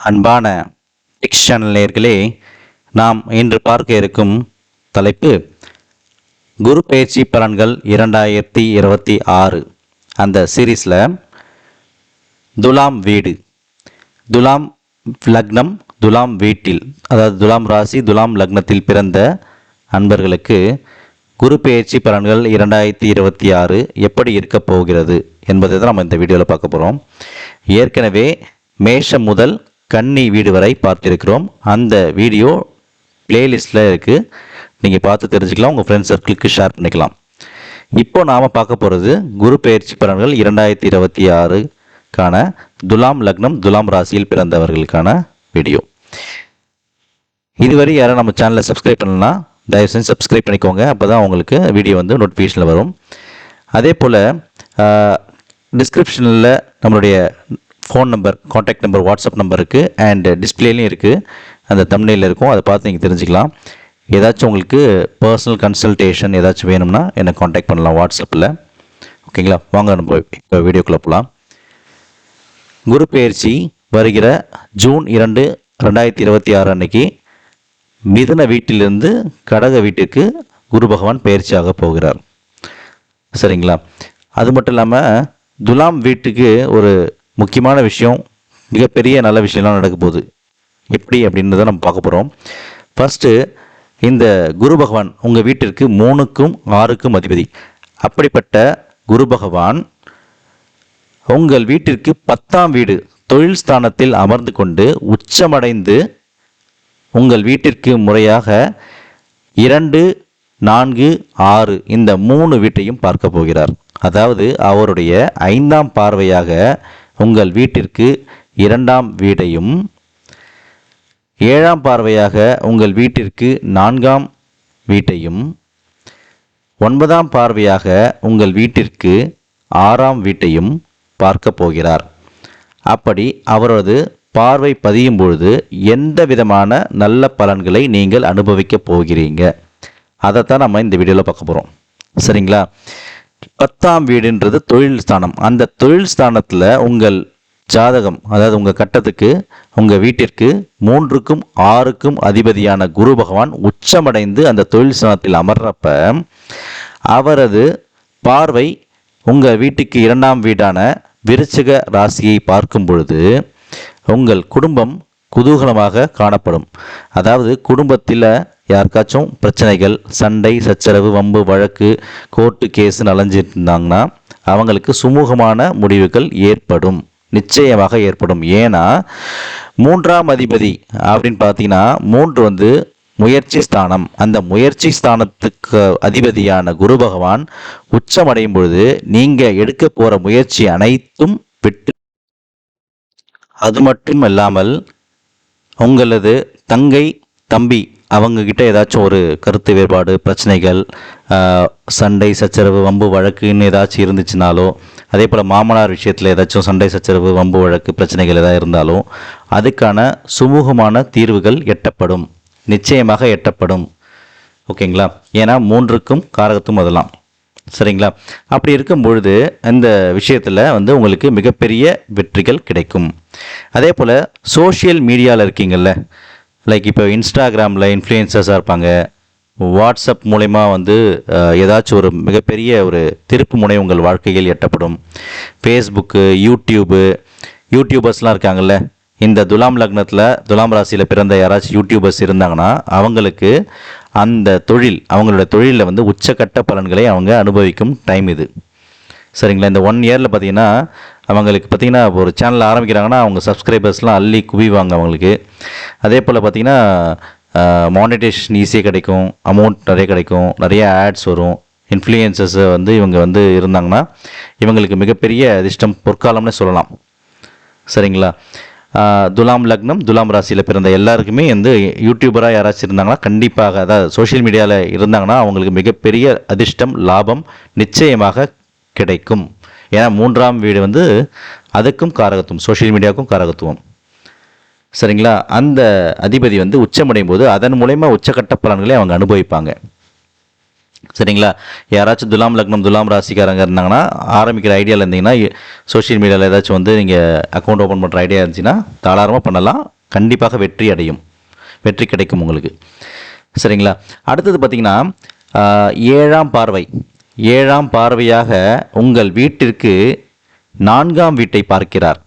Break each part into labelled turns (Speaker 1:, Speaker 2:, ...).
Speaker 1: அன்பான டிக்ஷனல் நேர்களே நாம் இன்று பார்க்க இருக்கும் தலைப்பு குரு பயிற்சி பலன்கள் இரண்டாயிரத்தி இருபத்தி ஆறு. அந்த சீரீஸில் துலாம் வீடு துலாம் லக்னம் துலாம் வீட்டில் அதாவது துலாம் ராசி துலாம் லக்னத்தில் பிறந்த அன்பர்களுக்கு குரு பயிற்சி பலன்கள் இரண்டாயிரத்தி இருபத்தி ஆறு எப்படி இருக்கப் போகிறது என்பதை தான் நம்ம இந்த வீடியோவில் பார்க்க போகிறோம் ஏற்கனவே மேஷம் முதல் கன்னி வீடு வரை பார்த்துருக்கிறோம். அந்த வீடியோ பிளேலிஸ்ட்டில் இருக்குது நீங்கள் பார்த்து தெரிஞ்சுக்கலாம். உங்கள் ஃப்ரெண்ட்ஸ் சர்க்கிளுக்கு ஷேர் பண்ணிக்கலாம். இப்போ நாம் பார்க்க போகிறது குரு பெயர்ச்சி பலன்கள் இரண்டாயிரத்தி இருபத்தி ஆறுக்கான துலாம் லக்னம் துலாம் ராசியில் பிறந்தவர்களுக்கான வீடியோ. இதுவரை யாரும் நம்ம சேனலை சப்ஸ்கிரைப் பண்ணலாம் தயவு செஞ்சு சப்ஸ்கிரைப் பண்ணிக்கோங்க. அப்போ தான் உங்களுக்கு வீடியோ வந்து நோட்டிஃபிகேஷனில் வரும். அதே போல் டிஸ்கிரிப்ஷனில் நம்மளுடைய phone number contact number WhatsApp number இருக்குது அண்ட் டிஸ்பிளேலையும் இருக்குது அந்த தமிழில் இருக்கும். அதை பார்த்து நீங்கள் தெரிஞ்சுக்கலாம். ஏதாச்சும் உங்களுக்கு பர்சனல் கன்சல்டேஷன் ஏதாச்சும் வேணும்னா என்னை காண்டாக்ட் பண்ணலாம் வாட்ஸ்அப்பில் ஓகேங்களா? வாங்க நம்ம இப்போ வீடியோக்குள்ளே போகலாம் குரு பயிற்சி வருகிற ஜூன் இரண்டு ரெண்டாயிரத்தி இருபத்தி ஆறு அன்னைக்கு மிதன வீட்டிலிருந்து கடக வீட்டுக்கு குரு பகவான் பயிற்சியாக போகிறார். சரிங்களா? அது மட்டும் இல்லாமல் துலாம் வீட்டுக்கு ஒரு முக்கியமான விஷயம் மிகப்பெரிய நல்ல விஷயம்லாம் நடக்க போகுது எப்படி அப்படின்றத நம்ம பார்க்க போகிறோம் ஃபஸ்ட்டு இந்த குரு பகவான் உங்கள் வீட்டிற்கு மூணுக்கும் ஆறுக்கும் அதிபதி. அப்படிப்பட்ட குரு பகவான் உங்கள் வீட்டிற்கு பத்தாம் வீடு தொழில் ஸ்தானத்தில் அமர்ந்து கொண்டு உச்சமடைந்து உங்கள் வீட்டிற்கு முறையாக இரண்டு நான்கு ஆறு இந்த மூணு வீட்டையும் பார்க்க போகிறார். அதாவது அவருடைய ஐந்தாம் பார்வையாக உங்கள் வீட்டிற்கு இரண்டாம் வீடையும் ஏழாம் பார்வையாக உங்கள் வீட்டிற்கு நான்காம் வீட்டையும் ஒன்பதாம் பார்வையாக உங்கள் வீட்டிற்கு ஆறாம் வீட்டையும் பார்க்க போகிறார். அப்படி அவரது பார்வை பதியும் பொழுது எந்த விதமான நல்ல பலன்களை நீங்கள் அனுபவிக்க போகிறீங்க? அதைத்தான் நம்ம இந்த வீடியோவில் பார்க்க போகிறோம் சரிங்களா? பத்தாம் வீடுன்றது தொழில் ஸ்தானம். அந்த தொழில் ஸ்தானத்தில் உங்கள் ஜாதகம் அதாவது உங்கள் கட்டத்துக்கு உங்கள் வீட்டிற்கு மூன்றுக்கும் ஆறுக்கும் அதிபதியான குரு பகவான் உச்சமடைந்து அந்த தொழில் ஸ்தானத்தில் அமர்றப்ப அவரது பார்வை உங்கள் வீட்டுக்கு இரண்டாம் வீடான விருச்சிக ராசியை பார்க்கும் பொழுது உங்கள் குடும்பம் குதூகலமாக காணப்படும். அதாவது குடும்பத்தில் யாருக்காச்சும் பிரச்சனைகள் சண்டை சச்சரவு வம்பு வழக்கு கோர்ட்டு கேஸுன்னு அலைஞ்சிருந்தாங்கன்னா அவங்களுக்கு சுமூகமான முடிவுகள் ஏற்படும். நிச்சயமாக ஏற்படும். ஏன்னா மூன்றாம் அதிபதி அப்படின்னு பார்த்தீங்கன்னா மூன்று வந்து முயற்சி ஸ்தானம். அந்த முயற்சி ஸ்தானத்துக்கு அதிபதியான குரு பகவான் உச்சமடையும் பொழுது நீங்கள் எடுக்க போகிற முயற்சி அனைத்தும் விட்டு அது மட்டும் இல்லாமல் உங்களது தங்கை தம்பி அவங்கக்கிட்ட ஏதாச்சும் ஒரு கருத்து வேறுபாடு பிரச்சனைகள் சண்டை சச்சரவு வம்பு வழக்குன்னு ஏதாச்சும் இருந்துச்சுனாலோ அதே போல் மாமனார் விஷயத்தில் ஏதாச்சும் சண்டை சச்சரவு வம்பு வழக்கு பிரச்சனைகள் ஏதாவது இருந்தாலும் அதுக்கான சுமூகமான தீர்வுகள் எட்டப்படும். நிச்சயமாக எட்டப்படும். ஓகேங்களா? ஏன்னா மூன்றுக்கும் காரகத்தும் அதெல்லாம். சரிங்களா? அப்படி இருக்கும் பொழுது இந்த விஷயத்தில் வந்து உங்களுக்கு மிகப்பெரிய வெற்றிகள் கிடைக்கும். அதே போல் சோஷியல் மீடியாவில் இருக்கீங்கள்ல லைக் இப்போ இன்ஸ்டாகிராமில் இன்ஃப்ளூயன்சர்ஸாக இருப்பாங்க. வாட்ஸ்அப் மூலயமா வந்து ஏதாச்சும் ஒரு மிகப்பெரிய ஒரு திருப்பு முனை உங்கள் வாழ்க்கையில் எட்டப்படும். ஃபேஸ்புக்கு யூடியூபு யூடியூபர்ஸ்லாம் இருக்காங்கல்ல இந்த துலாம் லக்னத்தில் துலாம் ராசியில் பிறந்த யாராச்சும் யூடியூபர்ஸ் இருந்தாங்கன்னா அவங்களுக்கு அந்த தொழில் அவங்களோட தொழிலில் வந்து உச்சக்கட்ட பலன்களை அவங்க அனுபவிக்கும் டைம் இது. சரிங்களா? இந்த ஒன் இயரில் பார்த்தீங்கன்னா அவங்களுக்கு பார்த்திங்கன்னா ஒரு சேனல் ஆரம்பிக்கிறாங்கன்னா அவங்க சப்ஸ்கிரைபர்ஸ்லாம் அள்ளி குவிவாங்க அவங்களுக்கு. அதே போல் பார்த்திங்கன்னா மானிட்டேஷன் ஈஸியாக கிடைக்கும் அமௌண்ட் நிறைய கிடைக்கும் நிறைய ஆட்ஸ் வரும் இன்ஃப்ளூயன்சஸ் வந்து இவங்க வந்து இருந்தாங்கன்னா இவங்களுக்கு மிகப்பெரிய அதிர்ஷ்டம் பொற்காலம்னு சொல்லலாம். சரிங்களா? துலாம் லக்னம் துலாம் ராசியில் பிறந்த எல்லாருக்குமே வந்து யூடியூபராக யாராச்சும் இருந்தாங்கன்னா கண்டிப்பாக அதாவது சோஷியல் மீடியாவில் இருந்தாங்கன்னா அவங்களுக்கு மிகப்பெரிய அதிர்ஷ்டம் லாபம் நிச்சயமாக கிடைக்கும். ஏன்னா மூன்றாம் வீடு வந்து அதுக்கும் காரகத்துவம் சோஷியல் மீடியாவுக்கும் காரகத்துவம். சரிங்களா? அந்த அதிபதி வந்து உச்சமடையும் போது அதன் மூலயமா உச்சக்கட்ட பலன்களை அவங்க அனுபவிப்பாங்க. சரிங்களா? யாராச்சும் துலாம் லக்னம் துலாம் ராசிக்காரங்க இருந்தாங்கன்னா ஆரம்பிக்கிற ஐடியாவில் இருந்தீங்கன்னா சோஷியல் மீடியாவில் ஏதாச்சும் வந்து நீங்கள் அக்கௌண்ட் ஓப்பன் பண்ணுற ஐடியா இருந்துச்சுன்னா தாராளமாக பண்ணலாம். கண்டிப்பாக வெற்றி அடையும். வெற்றி கிடைக்கும் உங்களுக்கு. சரிங்களா? அடுத்தது பார்த்திங்கன்னா ஏழாம் பார்வை. ஏழாம் பார்வையாக உங்கள் வீட்டிற்கு நான்காம் வீட்டை பார்க்கிறார்.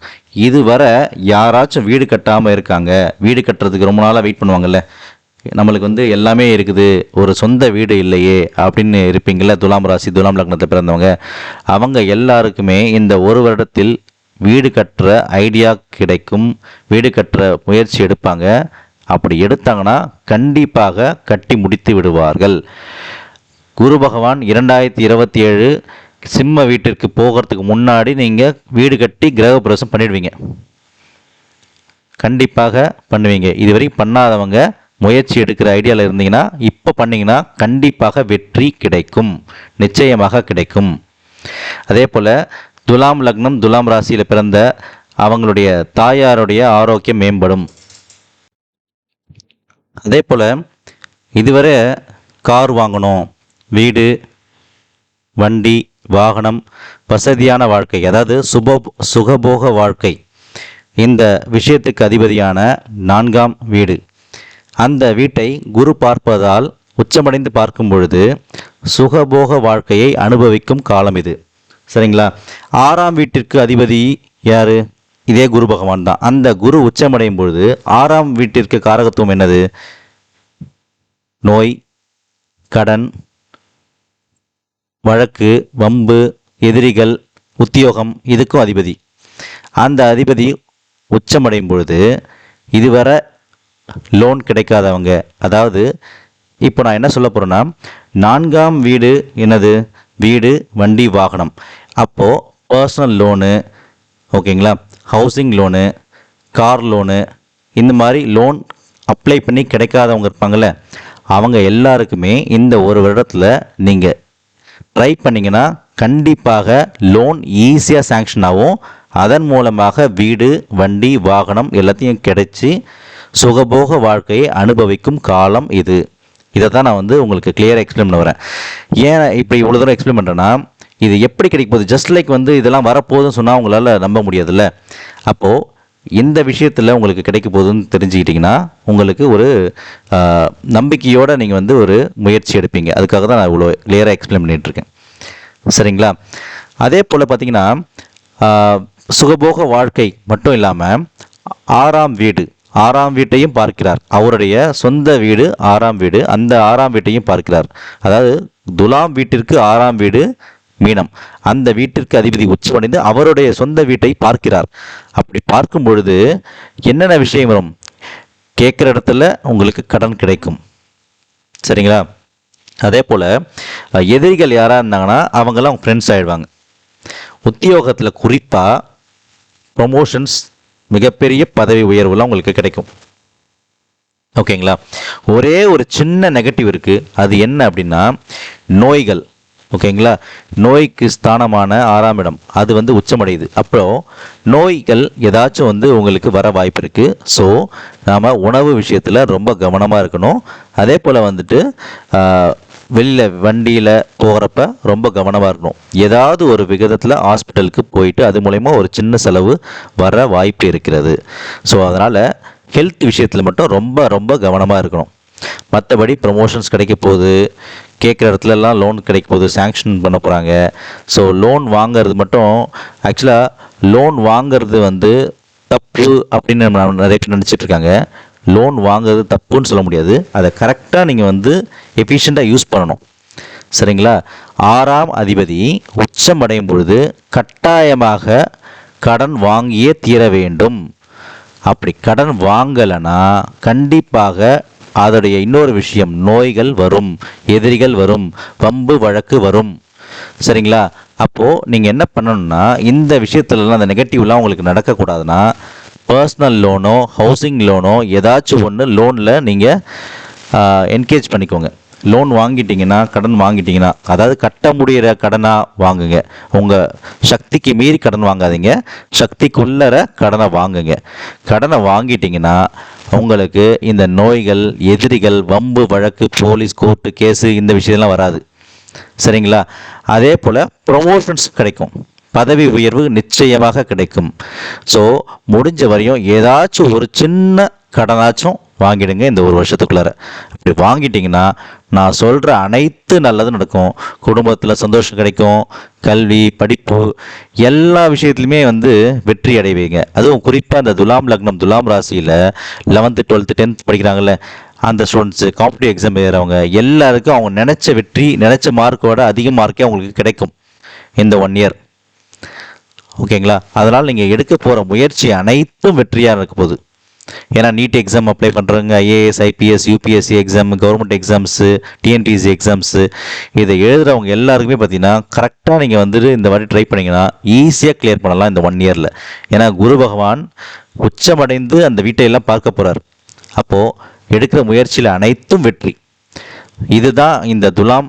Speaker 1: இதுவரை யாராச்சும் வீடு கட்டாமல் இருக்காங்க. வீடு கட்டுறதுக்கு ரொம்ப நாளாக வெயிட் பண்ணுவாங்கல்ல. நம்மளுக்கு வந்து எல்லாமே இருக்குது. ஒரு சொந்த வீடு இல்லையே அப்படின்னு இருப்பீங்கள்ல துலாம் ராசி துலாம் லக்னத்தை பிறந்தவங்க. அவங்க எல்லாருக்குமே இந்த ஒரு வருடத்தில் வீடு கட்டுற ஐடியா கிடைக்கும். வீடு கட்டுற முயற்சி எடுப்பாங்க. அப்படி எடுத்தாங்கன்னா கண்டிப்பாக கட்டி முடித்து விடுவார்கள். குரு பகவான் இரண்டாயிரத்தி இருபத்தி ஏழு சிம்ம வீட்டிற்கு போகிறதுக்கு முன்னாடி நீங்கள் வீடு கட்டி கிரகப்பிரவேசம் பண்ணிடுவீங்க. கண்டிப்பாக பண்ணுவீங்க. இதுவரைக்கும் பண்ணாதவங்க முயற்சி எடுக்கிற ஐடியாவில் இருந்தீங்கன்னா இப்போ பண்ணீங்கன்னா கண்டிப்பாக வெற்றி கிடைக்கும். நிச்சயமாக கிடைக்கும். அதே போல் துலாம் லக்னம் துலாம் ராசியில் பிறந்த அவங்களுடைய தாயாருடைய ஆரோக்கியம் மேம்படும். அதே போல் இதுவரை கார் வாங்கணும். வீடு வண்டி வாகனம் வசதியான வாழ்க்கை அதாவது சுப சுகபோக வாழ்க்கை. இந்த விஷயத்துக்கு அதிபதியான நான்காம் வீடு. அந்த வீட்டை குரு பார்ப்பதால் உச்சமடைந்து பார்க்கும் பொழுது சுகபோக வாழ்க்கையை அனுபவிக்கும் காலம் இது. சரிங்களா? ஆறாம் வீட்டிற்கு அதிபதி யாரு? இதே குரு பகவான் தான். அந்த குரு உச்சமடையும் பொழுது ஆறாம் வீட்டிற்கு காரகத்துவம் என்னது? நோய் கடன் வழக்கு வம்பு எதிரிகள் உத்தியோகம் இதுக்கும் அதிபதி. அந்த அதிபதி உச்சமடையும் பொழுது இதுவரை லோன் கிடைக்காதவங்க. அதாவது இப்போ நான் என்ன சொல்ல போகிறேன்னா நான்காம் வீடு என்னது? வீடு வண்டி வாகனம். அப்போது பர்சனல் லோனு ஓகேங்களா? ஹவுசிங் லோனு கார் லோனு இந்த மாதிரி லோன் அப்ளை பண்ணி கிடைக்காதவங்க இருப்பாங்கள்ல அவங்க எல்லாருக்குமே இந்த ஒரு வருடத்தில் நீங்கள் ட்ரை பண்ணிங்கன்னா கண்டிப்பாக லோன் ஈஸியாக சேங்ஷன் ஆகும். அதன் மூலமாக வீடு வண்டி வாகனம் எல்லாத்தையும் கிடைச்சி சுகபோக வாழ்க்கையை அனுபவிக்கும் காலம் இது. இதை தான் நான் வந்து உங்களுக்கு கிளியராக எக்ஸ்பிளைன் பண்ண வரேன். ஏன் இப்போ இவ்வளோ தூரம் எக்ஸ்பிளைன் பண்ணுறேன்னா இது எப்படி கிடைக்க போகுது? ஜஸ்ட் லைக் வந்து இதெல்லாம் வரப்போகுதுன்னு சொன்னால் உங்களால் நம்ப முடியாதுல்ல. அப்போது இந்த விஷயத்தில் உங்களுக்கு கிடைக்க போகுதுன்னு தெரிஞ்சுக்கிட்டிங்கன்னா உங்களுக்கு ஒரு நம்பிக்கையோடு நீங்கள் வந்து ஒரு முயற்சி எடுப்பீங்க. அதுக்காக தான் நான் இவ்வளோ கிளியராக எக்ஸ்பிளைன் பண்ணிகிட்ருக்கேன் சரிங்களா? அதே போல் பார்த்திங்கன்னா சுகபோக வாழ்க்கை மட்டும் இல்லாமல் ஆறாம் வீடு ஆறாம் வீட்டையும் பார்க்கிறார். அவருடைய சொந்த வீடு ஆறாம் வீடு அந்த ஆறாம் வீட்டையும் பார்க்கிறார். அதாவது துலாம் வீட்டிற்கு ஆறாம் வீடு மீனம். அந்த வீட்டிற்கு அதிபதி உச்சமடைந்து அவருடைய சொந்த வீட்டை பார்க்கிறார். அப்படி பார்க்கும் பொழுது என்னென்ன விஷயம் வரும்? கேட்குற இடத்துல உங்களுக்கு கடன் கிடைக்கும். சரிங்களா? அதே போல் எதிரிகள் யாராக இருந்தாங்கன்னா அவங்கெல்லாம் ஃப்ரெண்ட்ஸ் ஆகிடுவாங்க உத்தியோகத்தில் குறிப்பாக ப்ரொமோஷன்ஸ் மிகப்பெரிய பதவி உயர்வுலாம் உங்களுக்கு கிடைக்கும். ஓகேங்களா? ஒரே ஒரு சின்ன நெகட்டிவ் இருக்குது அது என்ன அப்படின்னா நோய்கள். ஓகேங்களா? நோய்க்கு ஸ்தானமான ஆறாம் இடம். அது வந்து உச்சமடையுது. அப்புறம் நோய்கள் ஏதாச்சும் வந்து உங்களுக்கு வர வாய்ப்பு இருக்குது ஸோ நாம் உணவு விஷயத்தில் ரொம்ப கவனமாக இருக்கணும். அதே போல் வந்துட்டு வெளியில் வண்டியில் போகிறப்ப ரொம்ப கவனமாக இருக்கணும். ஏதாவது ஒரு விகிதத்தில் ஹாஸ்பிட்டலுக்கு போயிட்டு அது மூலயமா ஒரு சின்ன செலவு வர வாய்ப்பு இருக்கிறது. ஸோ அதனால் ஹெல்த் விஷயத்தில் மட்டும் ரொம்ப ரொம்ப கவனமாக இருக்கணும். மற்றபடி ப்ரமோஷன்ஸ் கிடைக்க போகுது. கேட்குற இடத்துலலாம் லோன் கிடைக்க போகுது. சேங்ஷன் பண்ண போகிறாங்க ஸோ லோன் வாங்குறது மட்டும் ஆக்சுவலாக லோன் வாங்கிறது வந்து தப்பு அப்படின்னு நம்ம நிறைய பேர் நினச்சிட்டு இருக்காங்க. லோன் வாங்குறது தப்புன்னு சொல்ல முடியாது. அதை கரெக்டாக நீங்கள் வந்து எஃபிஷியண்ட்டாக யூஸ் பண்ணணும். சரிங்களா? ஆறாம் அதிபதி உச்சம் அடையும் பொழுது கட்டாயமாக கடன் வாங்கியே தீர வேண்டும். அப்படி கடன் வாங்கலைன்னா கண்டிப்பாக அதோடைய இன்னொரு விஷயம் நோய்கள் வரும் எதிரிகள் வரும் வம்பு வழக்கு வரும். சரிங்களா? அப்போது நீங்கள் என்ன பண்ணணும்னா இந்த விஷயத்துலலாம் அந்த நெகட்டிவ்லாம் உங்களுக்கு நடக்கக்கூடாதுன்னா பர்சனல் லோனோ ஹவுசிங் லோனோ ஏதாச்சும் ஒன்று லோனில் நீங்கள் என்கேஜ் பண்ணிக்கோங்க. லோன் வாங்கிட்டீங்கன்னா கடன் வாங்கிட்டீங்கன்னா அதாவது கட்ட முடிகிற கடனாக வாங்குங்க. உங்கள் சக்திக்கு மீறி கடன் வாங்காதீங்க. சக்திக்குள்ளற கடனை வாங்குங்க. கடனை வாங்கிட்டீங்கன்னா உங்களுக்கு இந்த நோய்கள் எதிரிகள் வம்பு வழக்கு போலீஸ் கோர்ட்டு கேஸு இந்த விஷயம்லாம் வராது. சரிங்களா? அதே போல் ப்ரொமோஷன்ஸ் கிடைக்கும். பதவி உயர்வு நிச்சயமாக கிடைக்கும். ஸோ முடிஞ்ச வரையும் ஏதாச்சும் ஒரு சின்ன கடனாச்சும் வாங்கிடுங்க இந்த ஒரு வருஷத்துக்குள்ளார. அப்படி வாங்கிட்டிங்கன்னா நான் சொல்கிற அனைத்து நல்லதும் நடக்கும். குடும்பத்தில் சந்தோஷம் கிடைக்கும். கல்வி படிப்பு எல்லா விஷயத்துலையுமே வந்து வெற்றி அடைவீங்க. அதுவும் குறிப்பாக அந்த துலாம் லக்னம் துலாம் ராசியில் லெவன்த்து டுவெல்த்து டென்த் படிக்கிறாங்கல்ல அந்த ஸ்டூடெண்ட்ஸு காம்படிட்டிவ் எக்ஸாம் எழுதுறவங்க எல்லாருக்கும் அவங்க நினச்ச வெற்றி நினச்ச மார்க்கோட அதிக மார்க்கே அவங்களுக்கு கிடைக்கும். இந்த ஒன் இயர் ஓகேங்களா? அதனால் நீங்கள் எடுக்க போகிற முயற்சி அனைத்தும் வெற்றியாக இருக்க போகுது. ஏன்னா நீட் எக்ஸாம் அப்ளை பண்ணுறவங்க IAS IPS UPSC exam government exams TNDC exams இதை எழுதுகிறவங்க எல்லாருக்குமே பார்த்தீங்கன்னா கரெக்டாக நீங்கள் வந்துட்டு இந்த மாதிரி ட்ரை பண்ணிங்கன்னா ஈஸியாக கிளியர் பண்ணலாம் இந்த ஒன் இயரில் ஏன்னா குரு பகவான் உச்சமடைந்து அந்த வீட்டையெல்லாம் பார்க்க போகிறார் அப்போது எடுக்கிற முயற்சியில் அனைத்தும் வெற்றி. இதுதான் இந்த துலாம்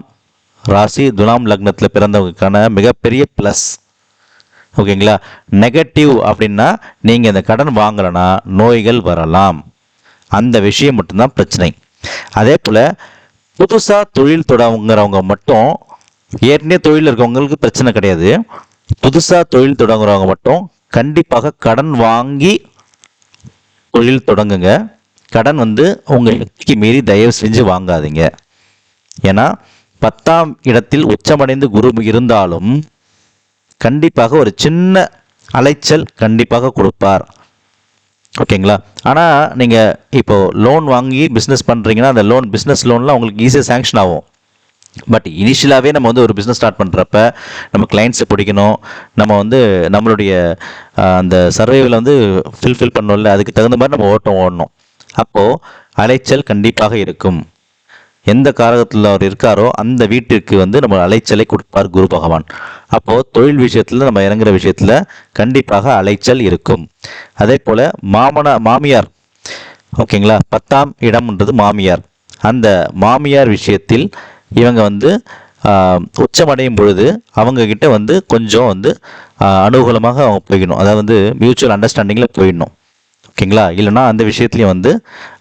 Speaker 1: ராசி துலாம் லக்னத்தில் பிறந்தவங்களுக்கான மிகப்பெரிய ப்ளஸ் ஓகேங்களா? நெகட்டிவ் அப்படின்னா நீங்கள் இந்த கடன் வாங்கலைன்னா நோய்கள் வரலாம். அந்த விஷயம் மட்டும்தான் பிரச்சனை. அதே போல் புதுசாக தொழில் தொடங்குறவங்க மட்டும் ஏற்கனவே தொழில் இருக்கவங்களுக்கு பிரச்சனை கிடையாது. புதுசாக தொழில் தொடங்குறவங்க மட்டும் கண்டிப்பாக கடன் வாங்கி தொழில் தொடங்குங்க. கடன் வந்து உங்கள் சக்திக்கு மீறி தயவு செஞ்சு வாங்காதீங்க. ஏன்னா பத்தாம் இடத்தில் உச்சமடைந்து குரு இருந்தாலும் கண்டிப்பாக ஒரு சின்ன அலைச்சல் கண்டிப்பாக கொடுப்பார். ஓகேங்களா? ஆனால் நீங்கள் இப்போது லோன் வாங்கி பிஸ்னஸ் பண்ணுறீங்கன்னா அந்த லோன் பிஸ்னஸ் லோன்லாம் உங்களுக்கு ஈஸியாக சேங்ஷன் ஆகும். பட் இனிஷியலாகவே நம்ம வந்து ஒரு பிஸ்னஸ் ஸ்டார்ட் பண்ணுறப்ப நம்ம கிளைண்ட்ஸை பிடிக்கணும். நம்ம வந்து நம்மளுடைய அந்த சர்வேவில் வந்து ஃபில்ஃபில் பண்ணோம்ல அதுக்கு தகுந்த மாதிரி நம்ம ஓட்டம் ஓடணும். அப்போது அலைச்சல் கண்டிப்பாக இருக்கும். எந்த காரகத்தில் அவர் இருக்காரோ அந்த வீட்டிற்கு வந்து நம்ம அலைச்சலை கொடுப்பார் குரு பகவான். அப்போது தொழில் விஷயத்தில் நம்ம இறங்குற விஷயத்தில் கண்டிப்பாக அலைச்சல் இருக்கும். அதே போல் மாமன மாமியார். ஓகேங்களா? பத்தாம் இடம்ன்றது மாமியார். அந்த மாமியார் விஷயத்தில் இவங்க வந்து உச்சமடையும் பொழுது அவங்கக்கிட்ட வந்து கொஞ்சம் வந்து அனுகூலமாக அவங்க போயிடணும். அதாவது வந்து மியூச்சுவல் அண்டர்ஸ்டாண்டிங்கில் போயிடணும். ஓகேங்களா? இல்லைன்னா அந்த விஷயத்துலையும் வந்து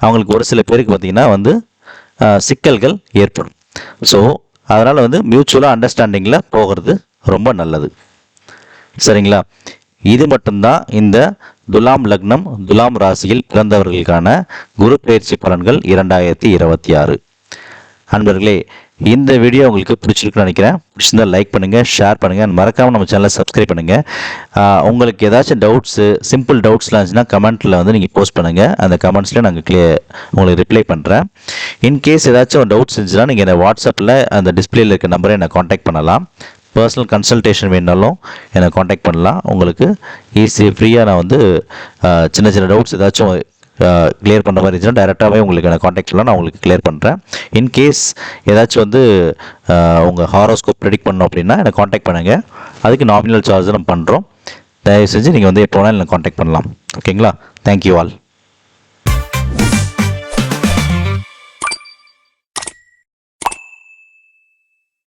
Speaker 1: அவங்களுக்கு ஒரு சில பேருக்கு பார்த்தீங்கன்னா வந்து சிக்கல்கள் ஏற்படும். ஸோ அதனால் வந்து மியூச்சுவலாக அண்டர்ஸ்டாண்டிங்கில் போகிறது ரொம்ப நல்லது. சரிங்களா? இது மட்டும்தான் இந்த துலாம் லக்னம் துலாம் ராசியில் பிறந்தவர்களுக்கான குரு பயிற்சி பலன்கள் இரண்டாயிரத்தி இருபத்தி ஆறு. அன்பர்களே இந்த வீடியோ உங்களுக்கு பிடிச்சிருக்குன்னு நினைக்கிறேன். பிடிச்சிருந்தா லைக் பண்ணுங்கள் ஷேர் பண்ணுங்கள் மறக்காமல் நம்ம சேனலை சப்ஸ்கிரைப் பண்ணுங்கள் உங்களுக்கு ஏதாச்சும் டவுட்ஸு சிம்பிள் டவுட்ஸ்லாம் இருந்துச்சுன்னா கமெண்ட்டில் வந்து நீங்கள் போஸ்ட் பண்ணுங்கள் அந்த கமெண்ட்ஸில் நாங்கள் கிளியர் உங்களுக்கு ரிப்ளை பண்ணுறேன் இன்கேஸ் ஏதாச்சும் டவுட்ஸ் இருந்துச்சுன்னா நீங்கள் என்னை வாட்ஸ்அப்பில் அந்த டிஸ்பிளேயில் இருக்க நம்பரை என்னை காண்டாக்ட் பண்ணலாம். பர்சனல் கன்சல்டேஷன் வேணுனாலும் என்னை காண்டாக்ட் பண்ணலாம். உங்களுக்கு ஈஸி ஃப்ரீயாக நான் வந்து சின்ன சின்ன டவுட்ஸ் ஏதாச்சும் கிளியர் பண்ணுற மாதிரி இருந்துச்சுன்னா டேரெக்டாகவே உங்களுக்கு நான் காண்டாக்ட் பண்ணலாம் நான் உங்களுக்கு கிளியர் பண்ணுறேன் இன்கேஸ் ஏதாச்சும் வந்து உங்கள் ஹாரோஸ்கோப் ப்ரெடிக்ட் பண்ணோம் அப்படின்னா என்னை காண்டாக்ட் பண்ணுங்கள் அதுக்கு நாமினல் சார்ஜ் நம்ம பண்ணுறோம் தயவு செஞ்சு நீங்கள் வந்து எப்போ வேணாலும் எனக்கு காண்டாக்ட் பண்ணலாம். ஓகேங்களா தேங்க்யூ ஆல்